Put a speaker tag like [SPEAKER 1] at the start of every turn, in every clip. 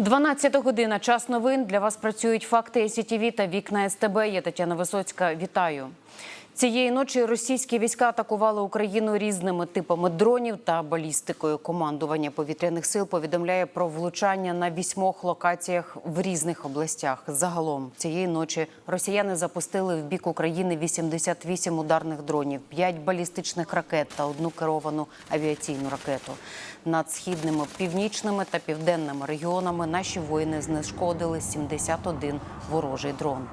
[SPEAKER 1] 12 година. Час новин. Для вас працюють факти СІТІВІ та вікна СТБ. Я Тетяна Висоцька. Вітаю. Цієї ночі російські війська атакували Україну різними типами дронів та балістикою. Командування повітряних сил повідомляє про влучання на вісьмох локаціях в різних областях. Загалом цієї ночі росіяни запустили в бік України 88 ударних дронів, 5 балістичних ракет та одну керовану авіаційну ракету. Над східними, північними та південними регіонами наші воїни знешкодили 71 ворожий дрон.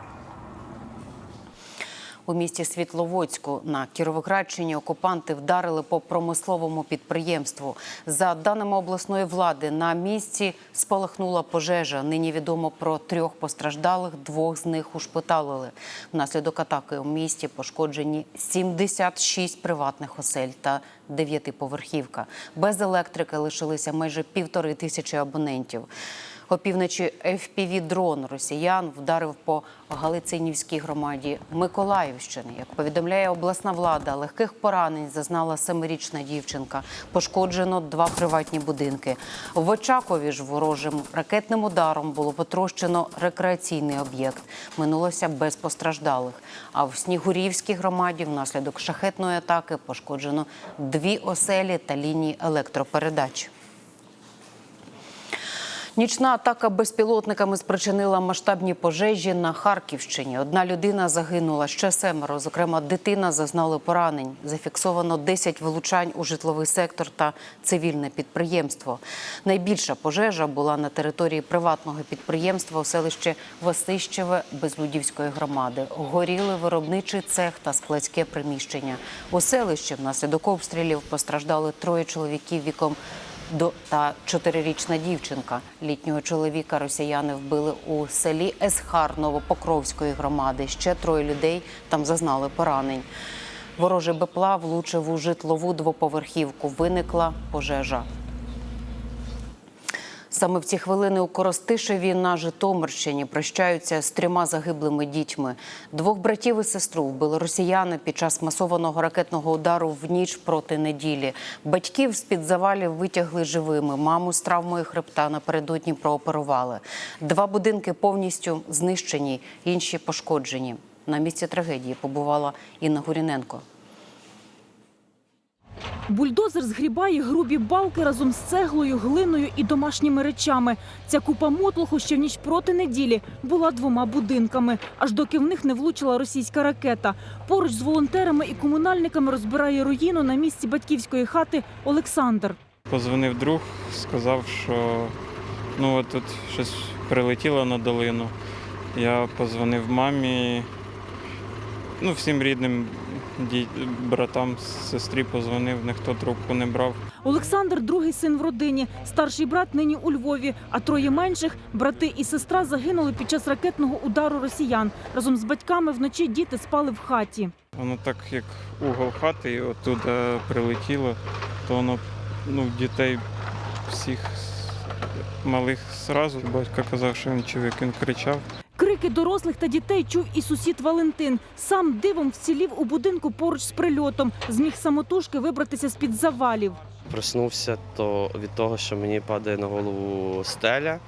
[SPEAKER 1] У місті Світловодську на Кіровоградщині окупанти вдарили по промисловому підприємству. За даними обласної влади, на місці спалахнула пожежа. Нині відомо про трьох постраждалих, двох з них ушпиталили. Внаслідок атаки у місті пошкоджені 76 приватних осель та дев'ятиповерхівка. Без електрики лишилися майже півтори тисячі абонентів. Опівночі FPV-дрон росіян вдарив по Галицинівській громаді Миколаївщини. Як повідомляє обласна влада, легких поранень зазнала семирічна дівчинка. Пошкоджено два приватні будинки. В Очакові ж ворожим ракетним ударом було потрощено рекреаційний об'єкт. Минулося без постраждалих. А в Снігурівській громаді внаслідок шахетної атаки пошкоджено дві оселі та лінії електропередач. Нічна атака безпілотниками спричинила масштабні пожежі на Харківщині. Одна людина загинула, ще семеро. Зокрема, дитина зазнали поранень. Зафіксовано 10 влучань у житловий сектор та цивільне підприємство. Найбільша пожежа була на території приватного підприємства у селищі Васищеве Безлюдівської громади. Горіли виробничий цех та складське приміщення. У селищі внаслідок обстрілів постраждали троє чоловіків віком та чотирирічна дівчинка літнього чоловіка росіяни вбили у селі Есхарново-Покровської громади. Ще троє людей там зазнали поранень. Ворожий БПЛА влучив у житлову двоповерхівку. Виникла пожежа. Саме в ці хвилини у Коростишеві на Житомирщині прощаються з трьома загиблими дітьми. Двох братів і сестру вбили росіяни під час масованого ракетного удару в ніч проти неділі. Батьків з під завалів витягли живими. Маму з травмою хребта напередодні прооперували. Два будинки повністю знищені, інші пошкоджені. На місці трагедії побувала Інна Гуріненко.
[SPEAKER 2] Бульдозер згрібає грубі балки разом з цеглою, глиною і домашніми речами. Ця купа мотлуху ще в ніч проти неділі була двома будинками, аж доки в них не влучила російська ракета. Поруч з волонтерами і комунальниками розбирає руїну на місці батьківської хати Олександр.
[SPEAKER 3] Позвонив друг, сказав, що ну от тут щось прилетіло на долину. Я позвонив мамі, ну всім рідним братам, сестрі позвонив, ніхто трубку не брав.
[SPEAKER 2] Олександр другий син в родині. Старший брат нині у Львові, а троє менших брати і сестра загинули під час ракетного удару росіян. Разом з батьками вночі діти спали в хаті.
[SPEAKER 3] Воно так як угол хати, і оттуда прилетіло, то воно ну, дітей всіх малих зразу. Батько казав, що він як він кричав.
[SPEAKER 2] Крики дорослих та дітей чув і сусід Валентин. Сам дивом вцілів у будинку поруч з прильотом. Зміг самотужки вибратися з-під завалів.
[SPEAKER 4] Проснувся то від того, що мені падає на голову стеля.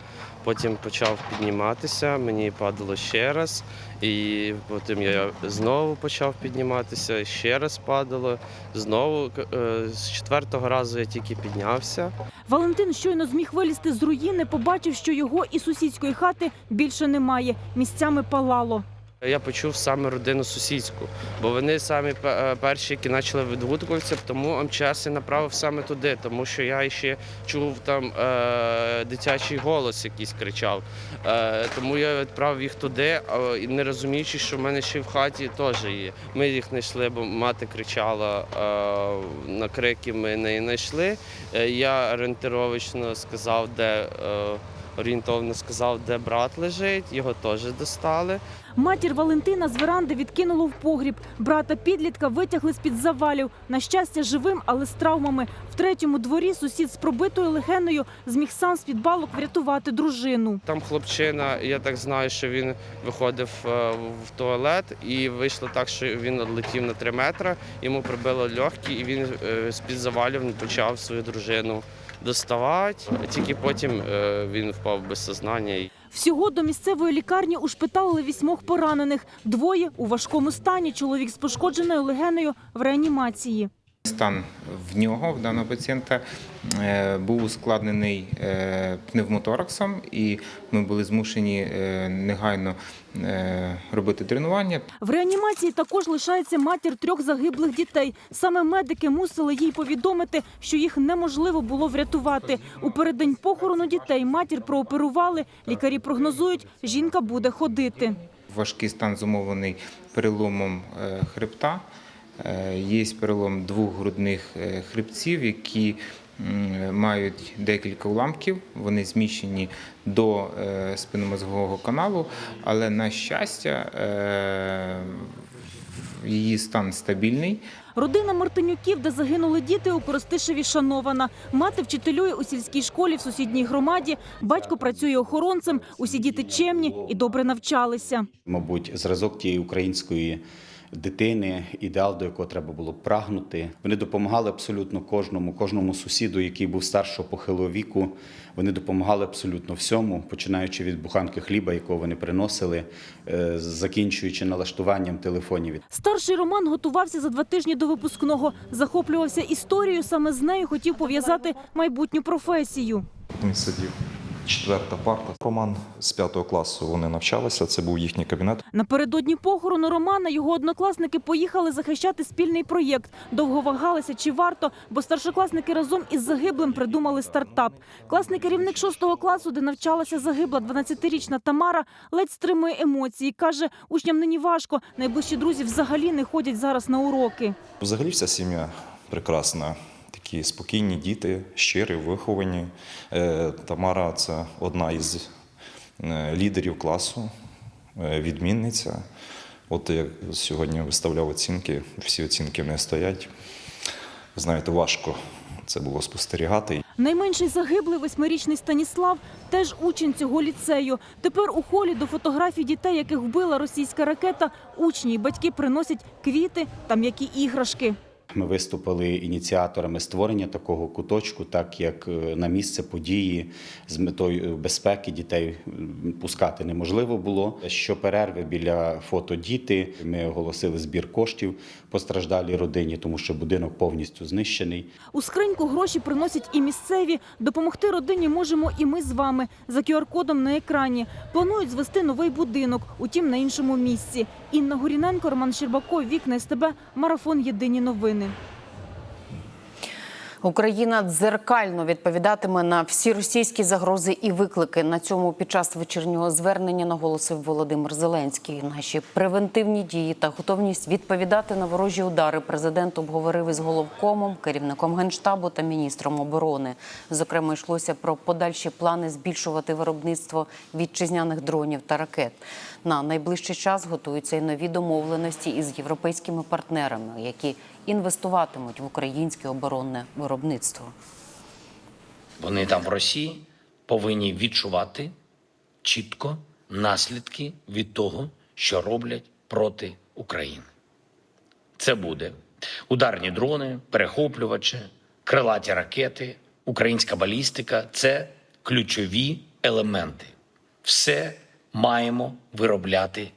[SPEAKER 4] Потім почав підніматися, мені падало ще раз, і потім я знову почав підніматися, ще раз падало. Знову е, з четвертого разу я тільки піднявся.
[SPEAKER 2] Валентин щойно зміг вилізти з руїни, побачив, що його і сусідської хати більше немає. Місцями палало.
[SPEAKER 4] Я почув саме родину сусідську, бо вони самі е, перші, які почали відгукуватися, тому МЧС і направив саме туди, тому що я ще чув там е, дитячий голос якийсь кричав. Е, тому я відправив їх туди, не розуміючи, що в мене ще в хаті теж є. Ми їх знайшли, бо мати кричала е, на крики. Ми не знайшли. Е, я орієнтировочно сказав, де. Е, Орієнтовно сказав, де брат лежить, його теж достали.
[SPEAKER 2] Матір Валентина з веранди відкинуло в погріб. Брата підлітка витягли з-під завалів. На щастя, живим, але з травмами. В третьому дворі сусід з пробитою легеною зміг сам з під балок врятувати дружину.
[SPEAKER 4] Там хлопчина, я так знаю, що він виходив е, в туалет, і вийшло так, що він відлетів на 3 метри, йому прибило легкі, і він е, з-під завалів почав свою дружину доставати. Тільки потім е, він впав без сознання.
[SPEAKER 2] Всього до місцевої лікарні ушпиталили вісьмох поранених. Двоє у важкому стані. Чоловік з пошкодженою легенею в реанімації.
[SPEAKER 5] Стан в нього, в даного пацієнта, е, був ускладнений е, пневмотораксом, і ми були змушені е, негайно робити тренування.
[SPEAKER 2] В реанімації також лишається матір трьох загиблих дітей. Саме медики мусили їй повідомити, що їх неможливо було врятувати. У переддень похорону дітей матір прооперували. Лікарі прогнозують, жінка буде ходити.
[SPEAKER 5] Важкий стан зумовлений переломом хребта. Е, Є перелом двох грудних е, хребців, які мають декілька уламків. Вони зміщені до е, спинномозгового каналу, але на щастя, її стан стабільний.
[SPEAKER 2] Родина Мартинюків, де загинули діти, у Коростишеві шанована. Мати вчителює у сільській школі в сусідній громаді. Батько працює охоронцем. Усі діти чемні і добре навчалися.
[SPEAKER 6] мабуть, зразок тієї української дитини, ідеал, до якого треба було прагнути. Вони допомагали абсолютно кожному, кожному сусіду, який був старшого похилого віку. Вони допомагали абсолютно всьому, починаючи від буханки хліба, якого вони приносили, е, закінчуючи налаштуванням телефонів.
[SPEAKER 2] Старший Роман готувався за два тижні до випускного. Захоплювався історією. Саме з нею хотів пов'язати майбутню професію.
[SPEAKER 7] Він сидів четверта парта. Роман з п'ятого класу вони навчалися. Це був їхній кабінет.
[SPEAKER 2] Напередодні похорону Романа його однокласники поїхали захищати спільний проєкт. Довго вагалися, чи варто, бо старшокласники разом із загиблим придумали стартап. Класний керівник шостого класу, де навчалася загибла 12-річна Тамара, ледь стримує емоції. Каже, учням нині важко. Найближчі друзі взагалі не ходять зараз на уроки.
[SPEAKER 7] Взагалі вся сім'я прекрасна. Такі спокійні діти, щирі, виховані. Е, Тамара це одна із е, лідерів класу, е, відмінниця. От я сьогодні виставляв оцінки, всі оцінки не стоять. Знаєте, важко це було спостерігати.
[SPEAKER 2] Найменший загиблий восьмирічний Станіслав теж учень цього ліцею. Тепер у холі до фотографій дітей, яких вбила російська ракета, учні і батьки приносять квіти та м'які іграшки.
[SPEAKER 6] Ми виступили ініціаторами створення такого куточку, так як е, на місце події з метою безпеки дітей пускати неможливо було. Щоперерви біля фото діти ми оголосили збір коштів постраждалій родині, тому що будинок повністю знищений.
[SPEAKER 2] У скриньку гроші приносять і місцеві. Допомогти родині можемо і ми з вами за QR-кодом на екрані. Планують звести новий будинок, утім на іншому місці. Інна Горіненко, Роман Щербаков, Вікна СТБ, Марафон Єдині новини.
[SPEAKER 1] Україна дзеркально відповідатиме на всі російські загрози і виклики. На цьому під час вечірнього звернення наголосив Володимир Зеленський. Наші превентивні дії та готовність відповідати на ворожі удари президент обговорив із головкомом, керівником генштабу та міністром оборони. Зокрема, йшлося про подальші плани збільшувати виробництво вітчизняних дронів та ракет. На найближчий час готуються й нові домовленості із європейськими партнерами, які інвестуватимуть в українське оборонне виробництво.
[SPEAKER 8] Вони там в Росії повинні відчувати чітко наслідки від того, що роблять проти України. Це буде ударні дрони, перехоплювачі, крилаті ракети, українська балістика це ключові елементи. Все маємо виробляти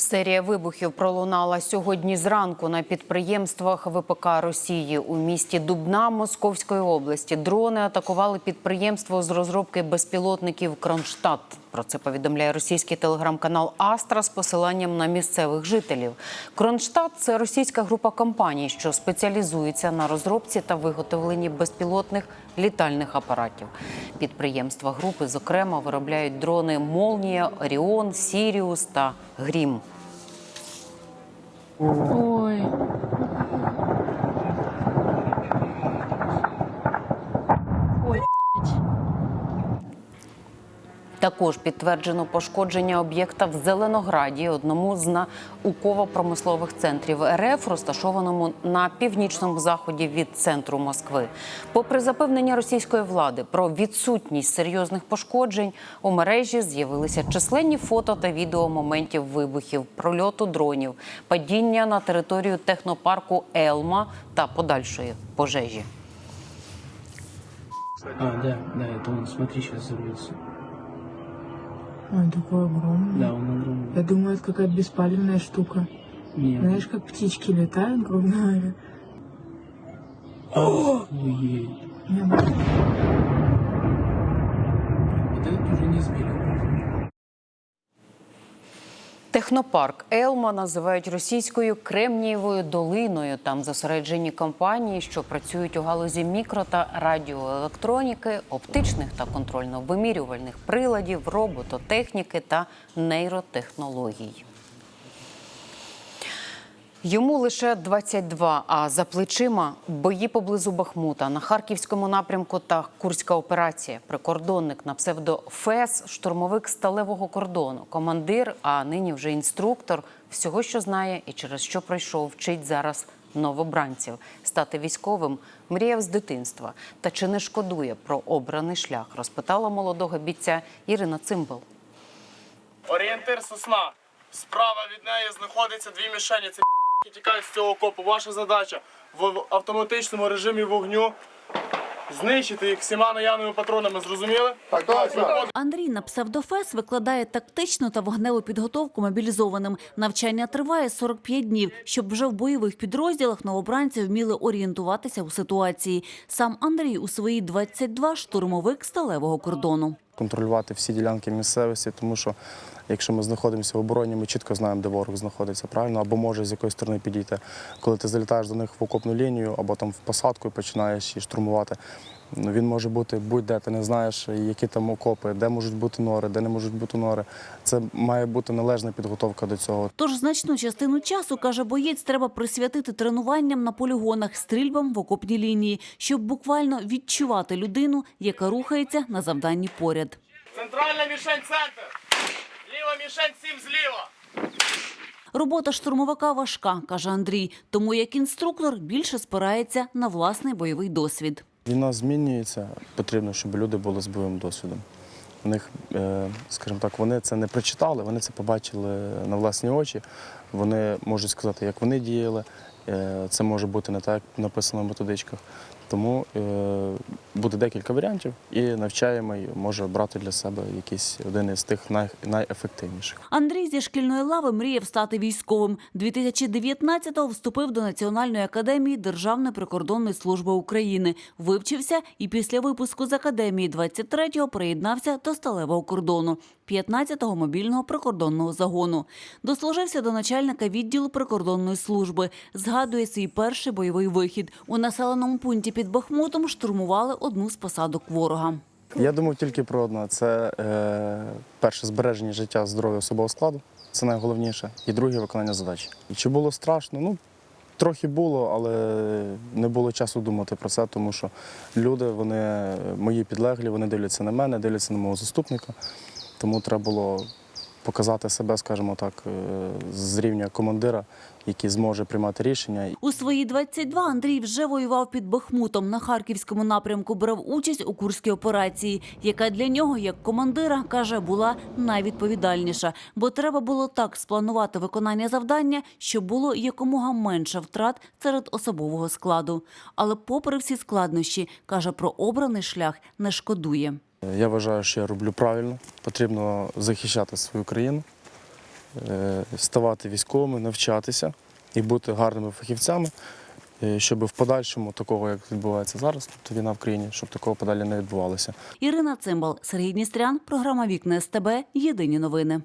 [SPEAKER 1] Серія вибухів пролунала сьогодні зранку на підприємствах ВПК Росії у місті Дубна Московської області. Дрони атакували підприємство з розробки безпілотників Кронштадт. Про це повідомляє російський телеграм-канал Астра з посиланням на місцевих жителів. Кронштадт – це російська група компаній, що спеціалізується на розробці та виготовленні безпілотних літальних апаратів. Підприємства групи, зокрема, виробляють дрони Молнія, Оріон, Сіріус та Грім.
[SPEAKER 9] Ой.
[SPEAKER 1] Також підтверджено пошкодження об'єкта в Зеленограді, одному з науково-промислових центрів РФ, розташованому на північному заході від центру Москви. Попри запевнення російської влади про відсутність серйозних пошкоджень, у мережі з'явилися численні фото та відео моментів вибухів, прольоту дронів, падіння на територію технопарку Елма та подальшої пожежі.
[SPEAKER 10] А, да, да, это он, смотри, сейчас взорвется.
[SPEAKER 9] Он такой огромный.
[SPEAKER 10] Да, он огромный.
[SPEAKER 9] Я думаю, это какая-то беспалевная штука.
[SPEAKER 10] Нет.
[SPEAKER 9] Знаешь, как птички летают, грубо говоря.
[SPEAKER 10] Охуеть.
[SPEAKER 9] Я бы-
[SPEAKER 10] Вот это уже не сбили.
[SPEAKER 1] Технопарк Елма називають російською Кремнієвою долиною. Там зосереджені компанії, що працюють у галузі мікро та радіоелектроніки, оптичних та контрольно-вимірювальних приладів, робототехніки та нейротехнологій. Йому лише 22, а за плечима бої поблизу Бахмута на харківському напрямку та курська операція. Прикордонник на псевдо ФЕС, штурмовик сталевого кордону, командир, а нині вже інструктор всього, що знає і через що пройшов, вчить зараз новобранців. Стати військовим мріяв з дитинства. Та чи не шкодує про обраний шлях? Розпитала молодого бійця Ірина Цимбал.
[SPEAKER 11] Орієнтир сосна. Справа від неї знаходиться дві мішені. Це тікають з цього окопу. Ваша задача в автоматичному режимі вогню знищити їх всіма наявними патронами. Зрозуміли? Так, так.
[SPEAKER 12] Андрій на псевдофес викладає тактичну та вогневу підготовку мобілізованим. Навчання триває 45 днів, щоб вже в бойових підрозділах новобранці вміли орієнтуватися у ситуації. Сам Андрій у свої 22 – штурмовик сталевого кордону.
[SPEAKER 13] Контролювати всі ділянки місцевості, тому що якщо ми знаходимося в обороні, ми чітко знаємо, де ворог знаходиться, правильно, або може з якоїсь сторони підійти. Коли ти залітаєш до них в окопну лінію, або там в посадку і починаєш її штурмувати. Ну, Він може бути будь-де, ти не знаєш, які там окопи, де можуть бути нори, де не можуть бути нори. Це має бути належна підготовка до цього.
[SPEAKER 12] Тож значну частину часу, каже боєць, треба присвятити тренуванням на полігонах, стрільбам в окопній лінії, щоб буквально відчувати людину, яка рухається на завданні поряд.
[SPEAKER 11] Центральна мішень центр. Ліва мішень сім зліва.
[SPEAKER 12] Робота штурмовика важка, каже Андрій, тому як інструктор більше спирається на власний бойовий досвід.
[SPEAKER 13] Війна змінюється, потрібно, щоб люди були з бойовим досвідом. У них, е, скажімо так, вони це не прочитали, вони це побачили на власні очі. Вони можуть сказати, як вони діяли. Е, Це може бути не так, як написано в методичках. Тому е, буде декілька варіантів, і навчаємий може брати для себе якийсь один із тих най, найефективніших.
[SPEAKER 12] Андрій зі шкільної лави мріяв стати військовим. 2019-го вступив до Національної академії Державної прикордонної служби України. Вивчився і після випуску з академії 23-го приєднався до сталевого кордону. 15-го мобільного прикордонного загону. Дослужився до начальника відділу прикордонної служби. Згадує свій перший бойовий вихід. У населеному пункті під Бахмутом штурмували одну з посадок ворога.
[SPEAKER 13] Я думав тільки про одне: це е, перше збереження життя здоров'я особового складу. Це найголовніше. І друге виконання задач. Чи було страшно? Ну, трохи було, але не було часу думати про це, тому що люди, вони мої підлеглі, вони дивляться на мене, дивляться на мого заступника. Тому треба було показати себе, скажімо так, е, з рівня командира, який зможе приймати рішення.
[SPEAKER 12] У свої 22 Андрій вже воював під Бахмутом. На харківському напрямку брав участь у курській операції, яка для нього, як командира, каже, була найвідповідальніша, бо треба було так спланувати виконання завдання, щоб було якомога менше втрат серед особового складу. Але, попри всі складнощі, каже, про обраний шлях не шкодує.
[SPEAKER 13] Я вважаю, що я роблю правильно. Потрібно захищати свою країну, е, ставати військовими, навчатися і бути гарними фахівцями, е, щоб в подальшому такого, як відбувається зараз, тобто війна в країні, щоб такого подалі не відбувалося.
[SPEAKER 12] Ірина Цимбал, Сергій Дністрян, програма Вікне СТБ. Єдині новини.